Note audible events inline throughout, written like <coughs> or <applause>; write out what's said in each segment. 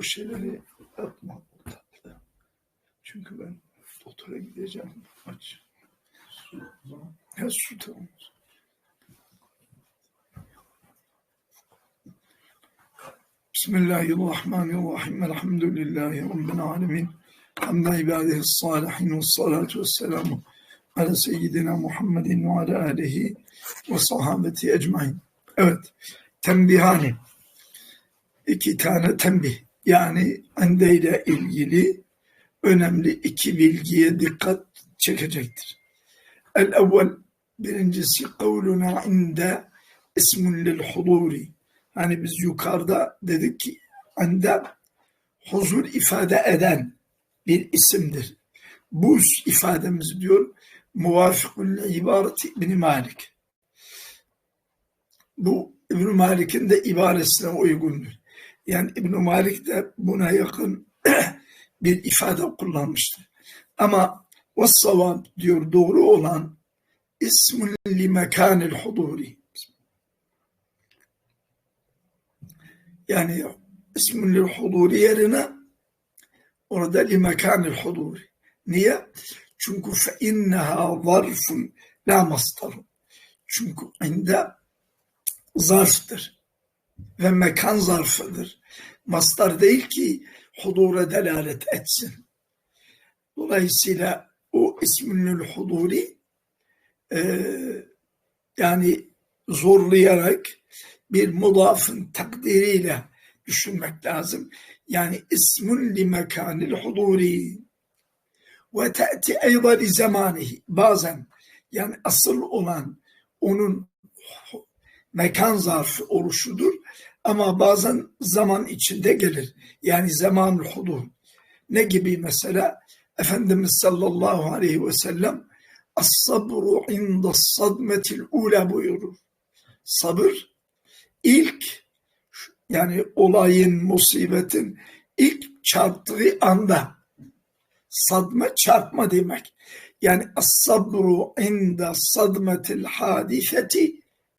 o şeyleri yapma tatlı. Çünkü ben doktora gideceğim. Aç. Ya su tamam. Bismillahirrahmanirrahim. Elhamdülillahi Rabbil alemin. Hamda ibadihi salihin ve salatu ve selamu ala seyyidina Muhammedin ve ala alihi ve sahabeti ecmain. Evet, tembihani. İki tane tembih. Yani ande ile ilgili önemli iki bilgiye dikkat çekecektir. El evvel birincisi kavluna inde ismun lil huduri. Hani biz yukarıda dedik ki inde huzur ifade eden bir isimdir. Bu ifademiz diyor muvafıkul ibareti İbn Malik. Bu İbn Malik'in de ibaresine uygundur. Yani İbn Malik de buna yakın <clears throat> bir ifade kullanmıştır. Ama o savab diyor doğru olan ismun li mekanil huduri. Yani ismun lil huduri yerine orada li mekanil huduri. Niye? Çünkü fe inneha zarfun la mastarun. Çünkü inde zarftır ve mekan zarfıdır. Mastar değil ki hudura delalet etsin. Dolayısıyla o ismünül huduri e, yani zorlayarak bir mudafın takdiriyle düşünmek lazım. Yani ismun li mekanil huduri ve te'ti eyda li zamanihi bazen yani asıl olan onun mekan zarfı oluşudur ama bazen zaman içinde gelir. Yani zamanul hudur. Ne gibi mesela? Efendimiz sallallahu aleyhi ve sellem as-sabru inda sadmetil ula buyurur. Sabır ilk yani olayın, musibetin ilk çarptığı anda sadme çarpma demek. Yani as-sabru inda sadmetil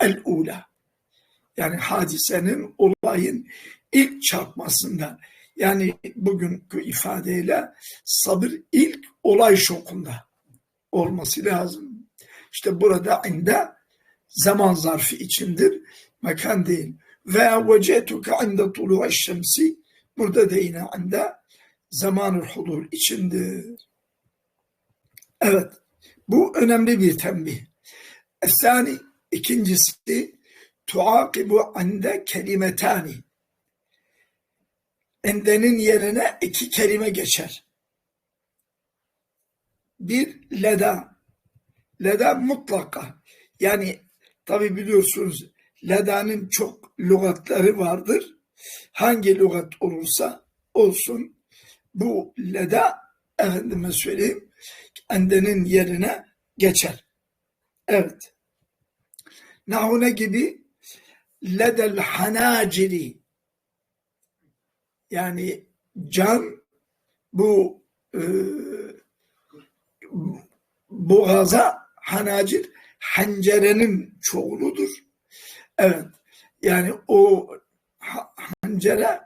hadiseti el-ula. Yani hadisenin, olayın ilk çarpmasında. Yani bugünkü ifadeyle sabır ilk olay şokunda olması lazım. İşte burada inde zaman zarfı içindir, mekan değil. Ve vecetuke inde tulu'a şemsi burada da yine inde zamanul hudur içindir. Evet, bu önemli bir tembih. Esani ikincisi tuakibu ande kelimetani. Endenin yerine iki kelime geçer. Bir leda. Leda mutlaka. Yani tabi biliyorsunuz ledanın çok lügatları vardır. Hangi lügat olursa olsun bu leda efendime söyleyeyim endenin yerine geçer. Evet. Nahune gibi ledel hanaciri yani can bu e, boğaza hanacir hancerenin çoğuludur. Evet. Yani o hancere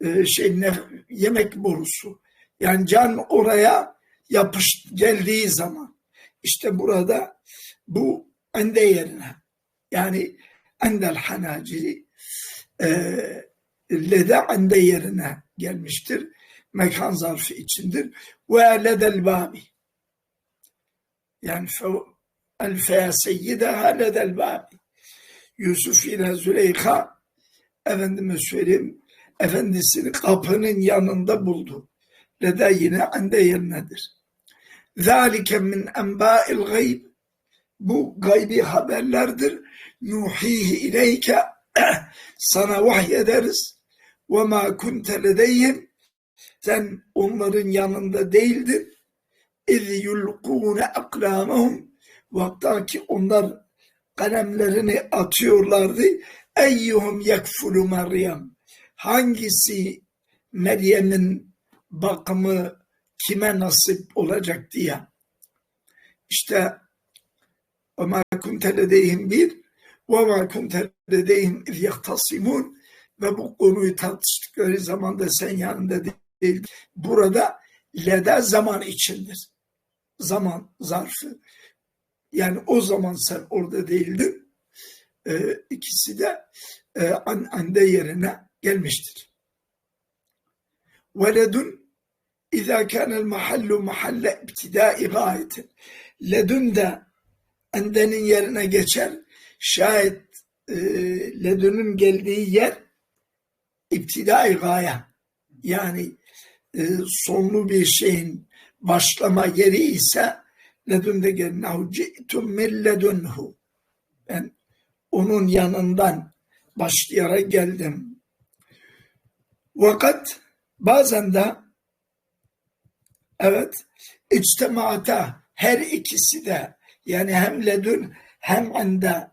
e, şey ne, yemek borusu. Yani can oraya yapış geldiği zaman işte burada bu ende yerine yani endel hanaciri e, lede ende yerine gelmiştir. Mekan zarfı içindir. Ve ledel babi yani el feya seyyideha ledel babi Yusuf ile Züleyha efendime söyleyeyim efendisini kapının yanında buldu. Lede yine ende yerindedir. Zalike min enba'il gayb bu gaybi haberlerdir. Nuhihi ileyke <clears throat> sana vahyederiz. Ve ma kunte ledeyhim sen onların yanında değildin. İz yulkûne aklamahum vakta ki onlar kalemlerini atıyorlardı. Eyyuhum yekfulu Meryem hangisi Meryem'in bakımı kime nasip olacak diye. İşte وَمَا كُنْتَ لَدَيْهِمْ bir وَمَا كُنْتَ لَدَيْهِمْ اِذْ يَخْتَصِمُونَ ve bu konuyu tartıştıkları zaman da sen yanında değil. Burada leda zaman içindir. Zaman zarfı. Yani o zaman sen orada değildin. Ee, ikisi de e, an, ande yerine gelmiştir. Veledun İzâ kânel mahallu mahalle ibtidâi gâyetin. Ledün de endenin yerine geçer. Şayet e, ledünün geldiği yer iptidai gaye. Yani e, sonlu bir şeyin başlama yeri ise ledünde gelin. Ci'tum min ledünhu. Ben onun yanından başlayarak geldim. Fakat bazen de evet içtimaata her ikisi de yani hem ledün hem ende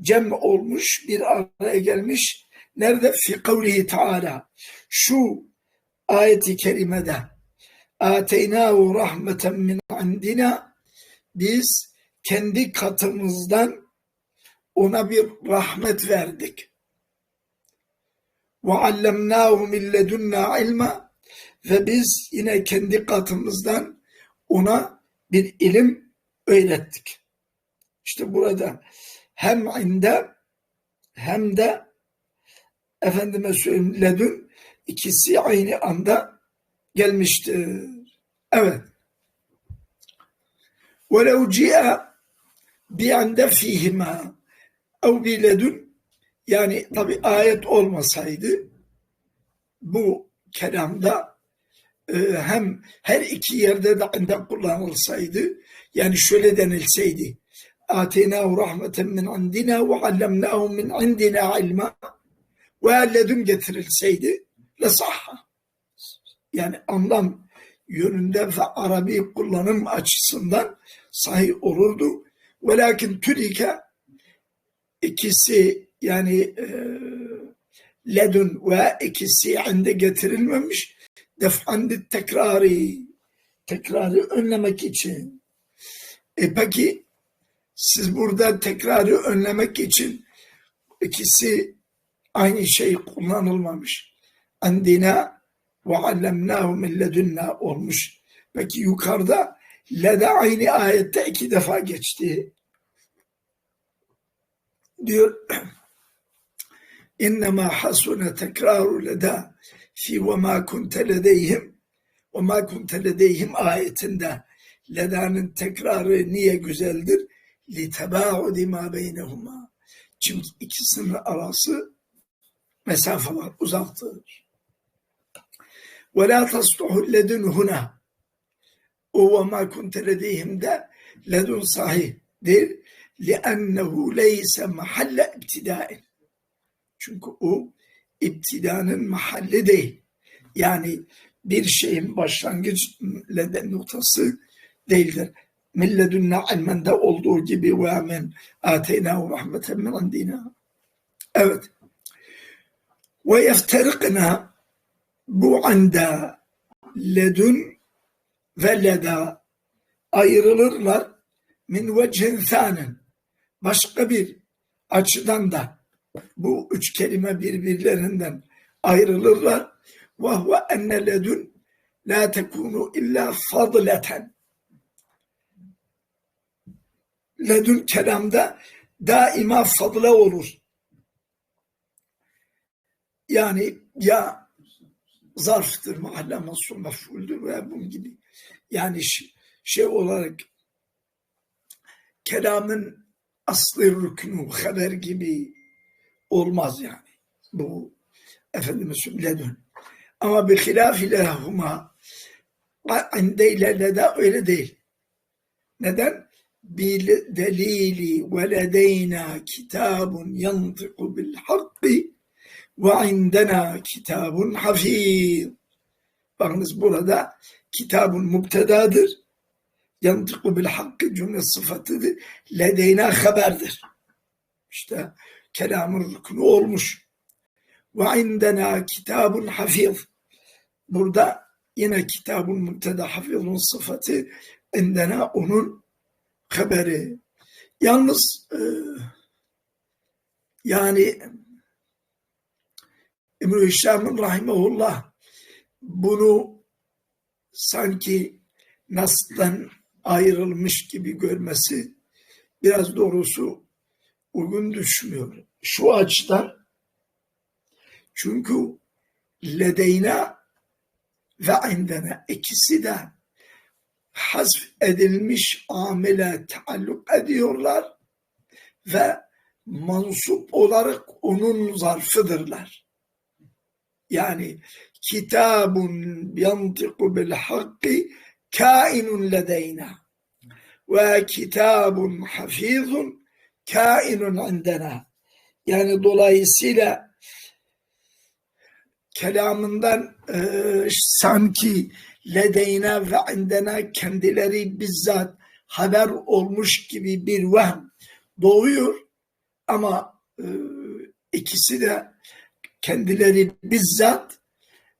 cem olmuş bir araya gelmiş. Nerede? Fi kavlihi taala. Şu ayeti kerimede ateynahu rahmeten min indina biz kendi katımızdan ona bir rahmet verdik. Ve allemnahu min ledunna ilma ve biz yine kendi katımızdan ona bir ilim öğrettik. İşte burada hem inde hem de efendime söyleyeyim ledün ikisi aynı anda gelmiştir. Evet. وَلَوْ جِيَ بِعَنْدَ ف۪يهِمَا اَوْ بِلَدُنْ yani tabi ayet olmasaydı bu kelamda e, hem her iki yerde de inde kullanılsaydı yani şöyle denilseydi Atenahu rahmeten min indina ve allemnahu min indina ilma ve ledün getirilseydi le sahha. Yani anlam yönünde ve Arabi kullanım açısından sahih olurdu. Velakin türike ikisi yani e, ledün ve ikisi inde getirilmemiş def'an tekrari tekrarı önlemek için. E peki siz burada tekrarı önlemek için ikisi aynı şey kullanılmamış. Andina ve allemnahu min ledunna olmuş. Peki yukarıda lede aynı ayette iki defa geçti. Diyor <clears throat> İnnemâ hasune tekraru leda fi ve ma kunte ledeyhim ve ma kunte ledeyhim ayetinde ledanın tekrarı niye güzeldir? لِتَبَاعُدِ مَا بَيْنَهُمَا Çünkü ikisinin arası mesafe var, uzaktır. وَلَا تَصْلُحُ لَدُنْ هُنَا O ve ma kunte ledeyhim de ledun sahihdir. لِأَنَّهُ لَيْسَ مَحَلَّ iptidain. Çünkü o iptidanın mahalli değil. Yani bir şeyin başlangıç noktası değildir milledünne ilmende olduğu gibi ve men ateynahu rahmeten min indina. Evet. Ve yefterikna bu anda ledün ve leda ayrılırlar min vechin thanin başka bir açıdan da bu üç kelime birbirlerinden ayrılırlar ve huve enne ledün la tekunu illa fadleten ledün kelamda daima fadla olur. Yani ya zarftır, mahalle masum mef'uldür veya bunun gibi. Yani şey olarak kelamın aslı rüknü, haber gibi olmaz yani. Bu Efendimiz ledün. Ama bir hilaf ilahuma inde ile de öyle değil. Neden? بالدليل ولدينا كتاب ينطق بالحق وعندنا kitabun hafiz. Bakınız burada kitabun mubtedadır. Yantıku bil hakkı cümle sıfatıdır. Ledeyna haberdir. İşte kelamın rüknü olmuş. Ve indena kitabun hafiz. Burada yine kitabun mubteda hafizun sıfatı indena onun haberi. Yalnız e, yani İbn-i Hişam'ın rahimahullah bunu sanki nas'tan ayrılmış gibi görmesi biraz doğrusu uygun düşmüyor. Şu açıdan çünkü ledeyna ve indene ikisi de hasf edilmiş amele taalluk ediyorlar ve mansup olarak onun zarfıdırlar. Yani kitabun yantiku bil hakki kainun ledeyna ve kitabun hafizun kainun indena. Yani dolayısıyla kelamından e, sanki ledeyna ve indena kendileri bizzat haber olmuş gibi bir vahm doğuyor ama e, ikisi de kendileri bizzat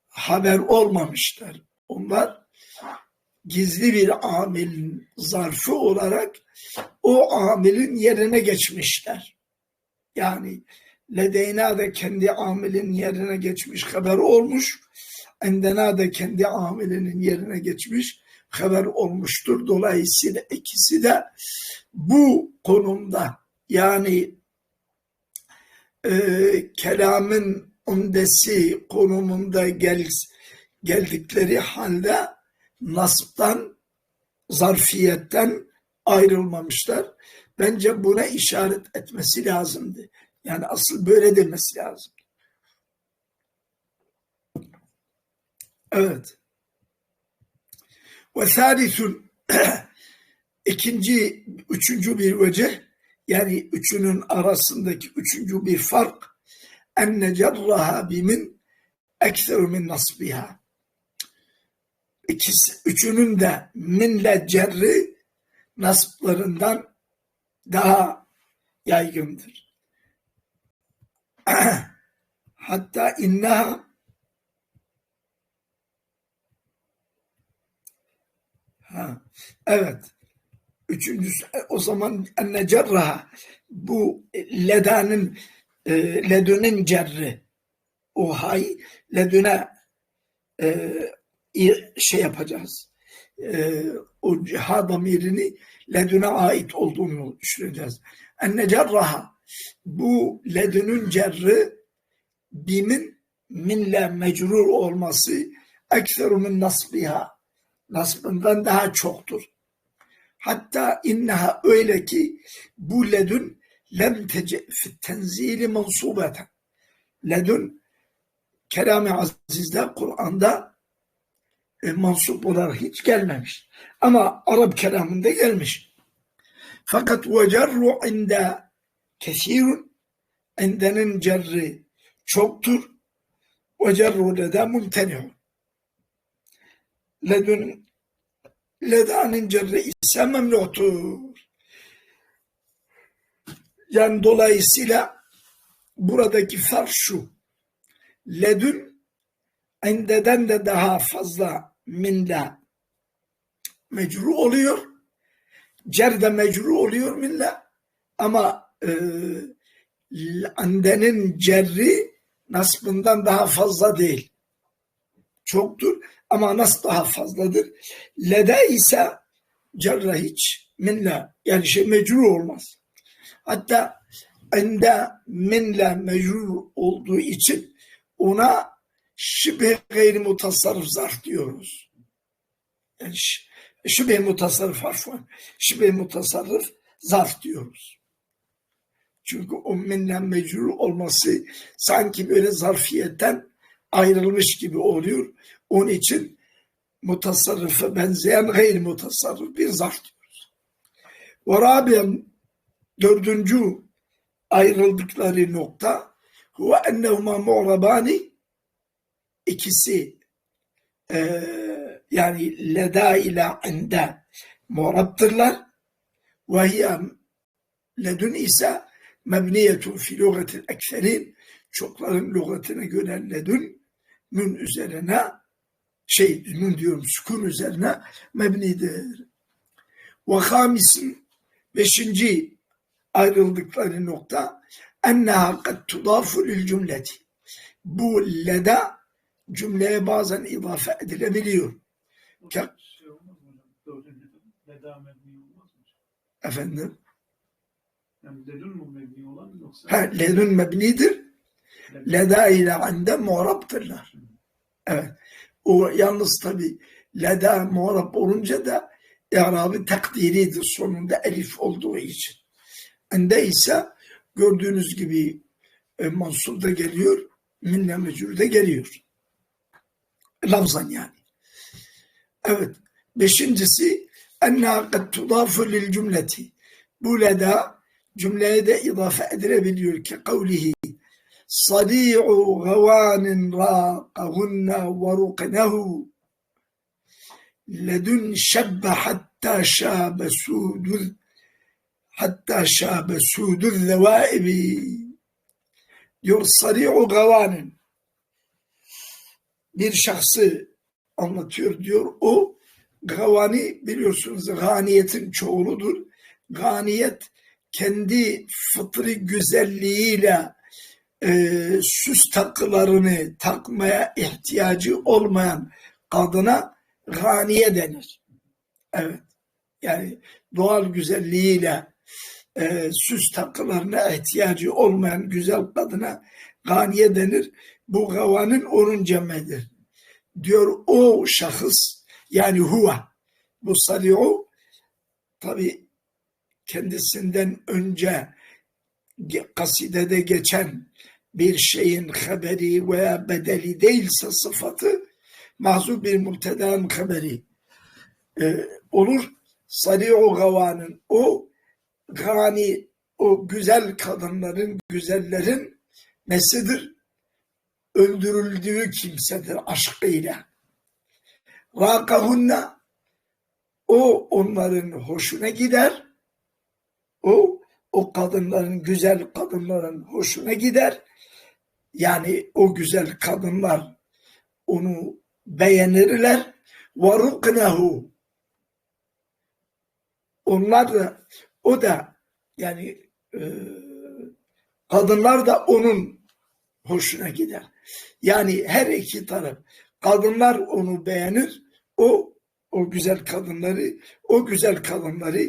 haber olmamışlar. Onlar gizli bir amilin zarfı olarak o amilin yerine geçmişler. Yani Ledeyna da kendi amilin yerine geçmiş haber olmuş. Endena da kendi amilinin yerine geçmiş haber olmuştur. Dolayısıyla ikisi de bu konumda yani e, kelamın umdesi konumunda gel, geldikleri halde nasipten, zarfiyetten ayrılmamışlar. Bence buna işaret etmesi lazımdı. Yani asıl böyle demesi lazım. Evet. Ve thalitun <clears throat> ikinci, üçüncü bir vece yani üçünün arasındaki üçüncü bir fark enne cerraha bimin ekseru min nasbiha. İkisi, üçünün de minle cerri nasıplarından daha yaygındır. <clears throat> Hatta inna ha, evet. Üçüncüsü o zaman enne cerraha bu ledanın e, ledünün cerri. O hay ledüne e, şey yapacağız. E, o ha damirini ledüne ait olduğunu düşüneceğiz. Enne cerraha bu ledünün cerri bimin minle mecrur olması ekseru min nasbiha nasbından daha çoktur. Hatta inneha öyle ki bu ledün lem tece tenzili mansubeten. Ledün kelam-ı azizde Kur'an'da e, mansup olarak hiç gelmemiş. Ama Arap kelamında gelmiş. Fakat ve cerru inde kesirun endenin cerri çoktur. Ve cerru leda mumteni'un. Ledün ledanın cerri ise memnuhtur. Yani dolayısıyla buradaki fark şu. Ledün endeden de daha fazla minle mecru oluyor. Cerde mecru oluyor minle ama e, andenin cerri nasbından daha fazla değil. Çoktur ama nasıl daha fazladır. Lede ise cerra hiç minle yani şey mecru olmaz. Hatta ende minle mecrur olduğu için ona şüphe gayri mutasarrıf zarf diyoruz. Yani şüphe mutasarrıf harfı, şüphe mutasarrıf zarf diyoruz. Çünkü o minle mecrur olması sanki böyle zarfiyetten ayrılmış gibi oluyor. Onun için mutasarrıfa benzeyen gayri mutasarrıf bir zarf diyoruz. Ve rabiyen dördüncü ayrıldıkları nokta huve ennehuma mu'rabani ikisi e, yani leda ile inde mu'rabdırlar ve hiye ledün ise mebniyetun fi lügatil ekserin çokların lügatine göre ledün mün üzerine şey mün diyorum sükun üzerine mebnidir. Ve hamisin beşinci ayrıldıkları nokta enneha kad tudafu lil cümleti Bu leda cümleye bazen idafe edilebiliyor. Şey? Efendim? Yani ledun mu mebni olan yoksa? Ha, ledun mebnidir. Leda ile ande muğraptırlar. Evet. O yalnız tabi leda muğrap olunca da i'rabı takdiridir sonunda elif olduğu için. Ende ise gördüğünüz gibi e, mansur da geliyor, minne mecrur da geliyor. Lafzan yani. Evet. Beşincisi enna kad tudafu lil cümleti. Bu leda cümleye de idafe edilebiliyor ki kavlihi gavanin raqahunna ve ruknehu ledun şebbe hatta şabe sudul hatta şabe sudul zevaibi diyor sari'u gavanin bir şahsı anlatıyor diyor o gavani biliyorsunuz ganiyetin çoğuludur. Ganiyet kendi fıtri güzelliğiyle e, süs takılarını takmaya ihtiyacı olmayan kadına ganiye denir. Evet. Yani doğal güzelliğiyle e, süs takılarına ihtiyacı olmayan güzel kadına ganiye denir. Bu gavanın onun cemidir. Diyor o şahıs yani huva bu sari'u tabi kendisinden önce kasidede geçen bir şeyin haberi veya bedeli değilse sıfatı mahzub bir mubtedanın haberi e, olur. Sari'u gavanın o gani o güzel kadınların güzellerin nesidir? Öldürüldüğü kimsedir aşkıyla. Rakahunna o onların hoşuna gider. O o kadınların güzel kadınların hoşuna gider. Yani o güzel kadınlar onu beğenirler. Varuknehu onlar da o da yani e, kadınlar da onun hoşuna gider. Yani her iki taraf kadınlar onu beğenir. O o güzel kadınları o güzel kadınları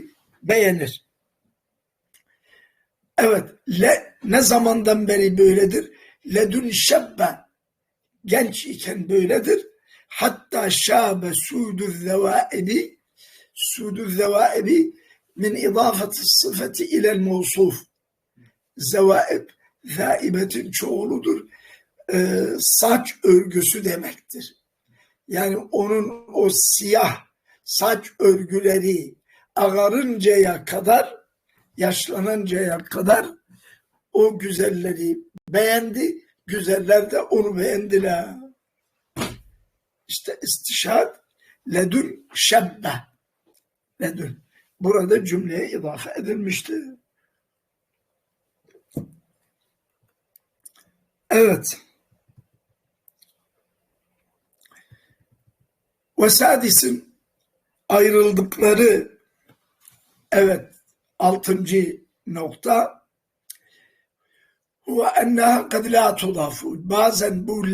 beğenir. Evet, le, ne zamandan beri böyledir? Ledün şebbe, genç iken böyledir. Hatta şabe sudu zevaibi, sudu zevaibi min idafeti sıfati ilel mevsuf. Zevaib, zaibetin çoğuludur. Ee, saç örgüsü demektir. Yani onun o siyah saç örgüleri ağarıncaya kadar yaşlanıncaya kadar o güzelleri beğendi. Güzeller de onu beğendiler. İşte istişad ledün şebbe. Ledün. Burada cümleye idafe edilmişti. Evet. Ve sadisin ayrıldıkları evet altıncı nokta ve enneha kad la tudafu. Bazen bu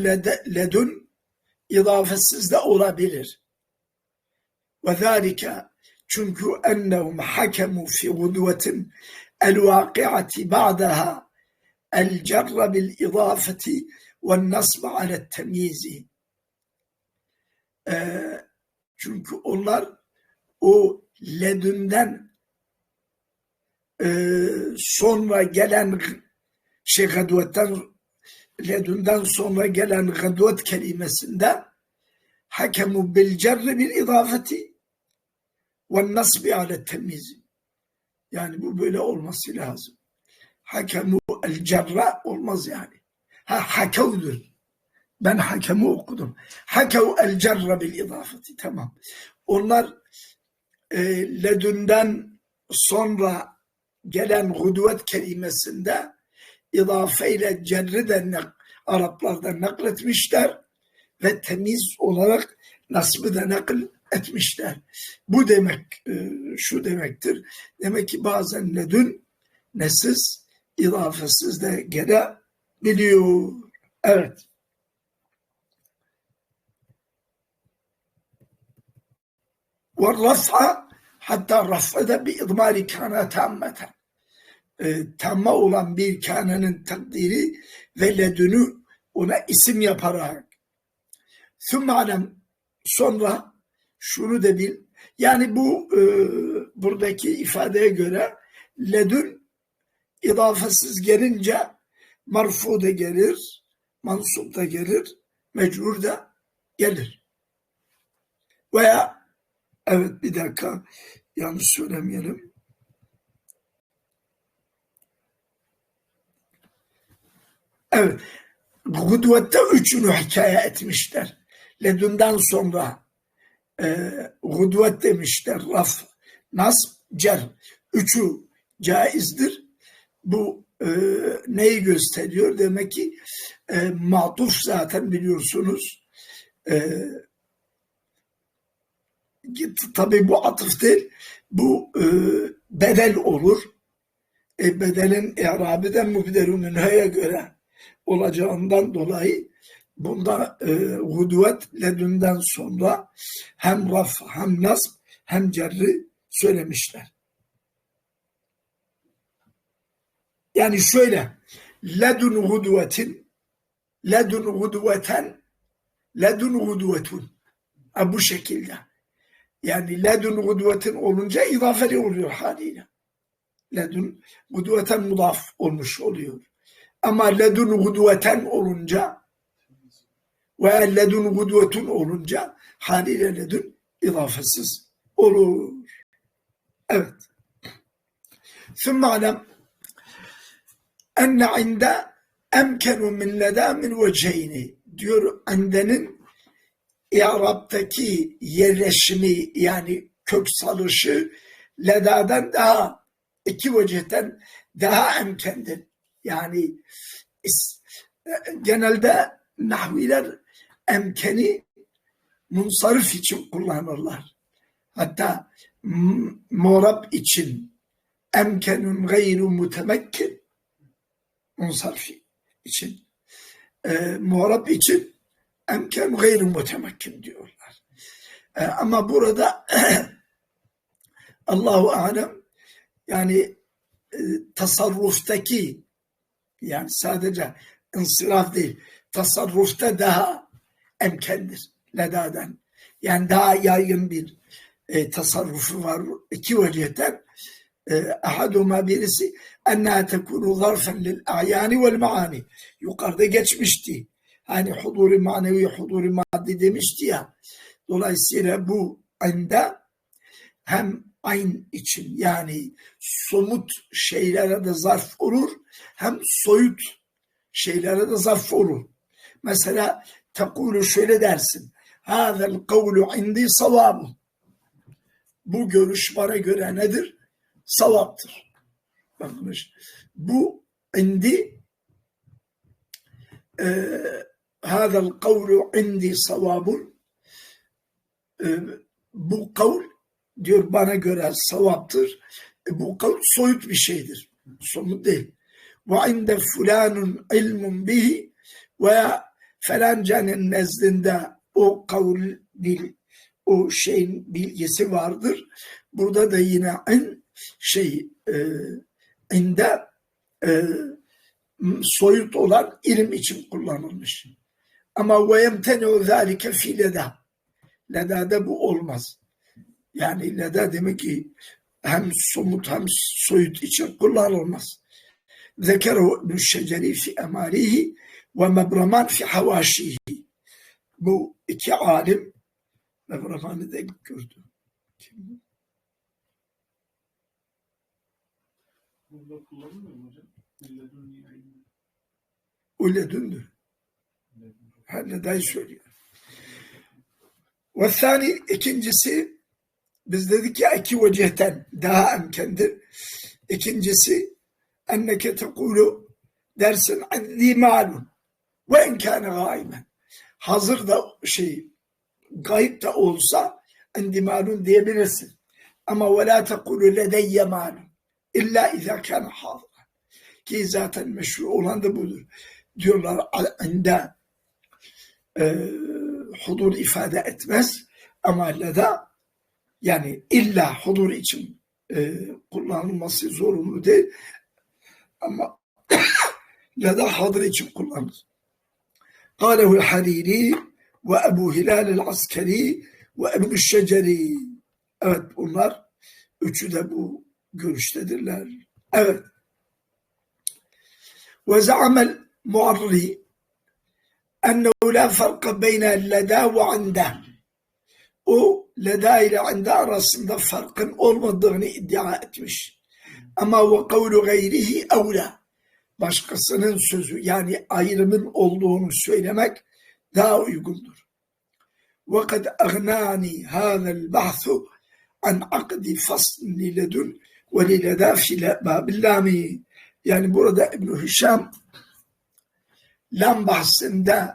ledün idafesiz de olabilir. Ve zâlike çünkü ennehum hakemu fi gudvetin el vakiati ba'daha el cerre bil idafeti ve nasb ala temyizi. Çünkü onlar o ledünden e, sonra gelen şey gadvetten ledünden sonra gelen gadvet kelimesinde hakemu bil cerri bil idafeti ve nasbi ale temizi. Yani bu böyle olması lazım. Hakemu el cerra olmaz yani. Ha hakevdur. Ben hakemu okudum. Hakev el cerra bil idafeti. Tamam. Onlar e, ledünden sonra gelen hudvet kelimesinde idafeyle cerri de Araplardan nakletmişler ve temiz olarak nasbı da nakl etmişler. Bu demek e, şu demektir. Demek ki bazen ledün nesiz, idafesiz de gelebiliyor. Evet. والرفع hatta raf'da bir idmari kana tammeten e, tamma olan bir kanenin takdiri ve ledünü ona isim yaparak Sümme sonra şunu da bil yani bu e, buradaki ifadeye göre ledün idafesiz gelince marfu da gelir, mansup da gelir, mecrur da gelir. Veya evet bir dakika yanlış söylemeyelim. Evet. Gudvette üçünü hikaye etmişler. Ledünden sonra e, gudvet demişler. Raf, nasb, cer. Üçü caizdir. Bu e, neyi gösteriyor? Demek ki e, matuf zaten biliyorsunuz. E, tabi bu atıf değil. Bu e, bedel olur. E, bedelin i'rabı da mübdelünün göre olacağından dolayı bunda e, hudvet ledünden sonra hem raf hem nasb hem cerri söylemişler. Yani şöyle ledun hudvetin ledun hudveten ledun hudvetun ha, bu şekilde. Yani ledun hudvetin olunca idafeli oluyor haliyle. Ledun hudveten mudaf olmuş oluyor. Ama ledun gudveten olunca ve ledun gudvetun olunca haliyle ledun idafasız olur. Evet. Sümme alem enne inde emkenu min leda min veceyni diyor endenin İrab'daki yerleşimi yani kök salışı ledadan daha iki vecihten daha emkendir. Yani genelde nahviler emkeni munsarif için kullanırlar. Hatta morab için emkenun gayru mutemekkin munsarfi için e, muharab için emken gayru mutemekkin diyorlar. E, ama burada <clears throat> Allahu alem yani e, tasarruftaki yani sadece insiraf değil tasarrufta daha emkendir ledaden. Yani daha yaygın bir e, tasarrufu var iki vecihetten. E, ahaduma birisi enna tekunu zarfen lil a'yani vel maani. Yukarıda geçmişti. Hani huduri manevi, huduri maddi demişti ya. Dolayısıyla bu anda hem ayn için yani somut şeylere de zarf olur hem soyut şeylere de zarf olur. Mesela tekulu şöyle dersin. Hâzel kavlu indi savabu. Bu görüş bana göre nedir? Savaptır. Bakmış. Bu indi hâzel kavlu indi savabun e, bu kavl diyor bana göre savaptır. E, bu kavl soyut bir şeydir. Somut değil. Ve inde fulanun ilmun bihi veya falancanın nezdinde o kavl bil, o şeyin bilgisi vardır. Burada da yine en şey e, inde e, soyut olan ilim için kullanılmış. Ama ve yemtenu zâlike fi leda. Leda'da bu olmaz. Yani leda demek ki hem somut hem soyut için kullanılmaz. Zekeru ibn şeceri fi emarihi ve mebraman fi havaşihi. Bu iki alim mebramanı da gördü. Kim? Burada kullanılmıyor mu hocam? Söylüyor. Ve ikincisi biz dedik ya iki vecihten daha emkendir. İkincisi enneke tekulu dersin anni malun ve en kâne gaimen. Hazır da şey gayip de olsa endi malun diyebilirsin. Ama ve la tekulu ledeyye malun illa izâ kâne hazır. Ki zaten meşhur olan da budur. diyorlar inde e, hudur ifade etmez ama leda yani illa hudur için e, kullanılması zorunlu değil. Ama <coughs> ya da hadır için kullanılır. Kâlehu hariri ve Ebu Hilal el Askeri ve Ebu Şeceri. Evet bunlar üçü de bu görüştedirler. Evet. Ve zaamel muarri ennehu la farka beyne leda ve ande o leda ile inde arasında farkın olmadığını iddia etmiş. Ama ve kavlu gayrihi evla. Başkasının sözü yani ayrımın olduğunu söylemek daha uygundur. وقد أغناني هذا البحث عن عقد فصل للدن وللدا في باب اللام yani burada İbn Hişam lam bahsinde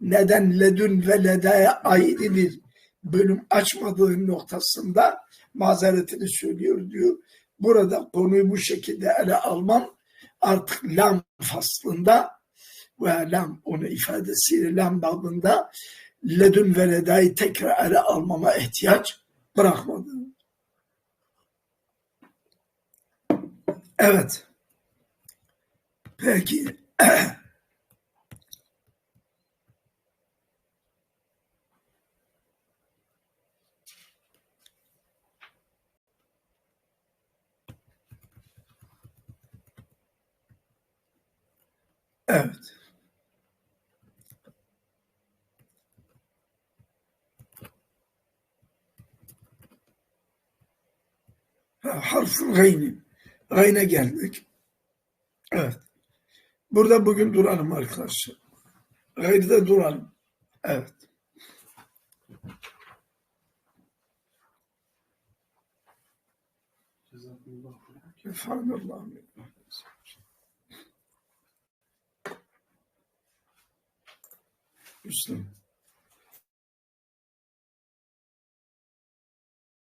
neden ledün ve ledaya ayrı bir bölüm açmadığı noktasında mazeretini söylüyor diyor. Burada konuyu bu şekilde ele almam artık lam faslında ve lam onu ifadesiyle lam babında ledün ve ledayı tekrar ele almama ihtiyaç bırakmadı. Evet. Peki. <clears throat> Evet. Harful gayni. Gayne geldik. Evet. Burada bugün duralım arkadaşlar. Gayrıda duralım. Evet. Cezakumullah. Efendim Müslüm.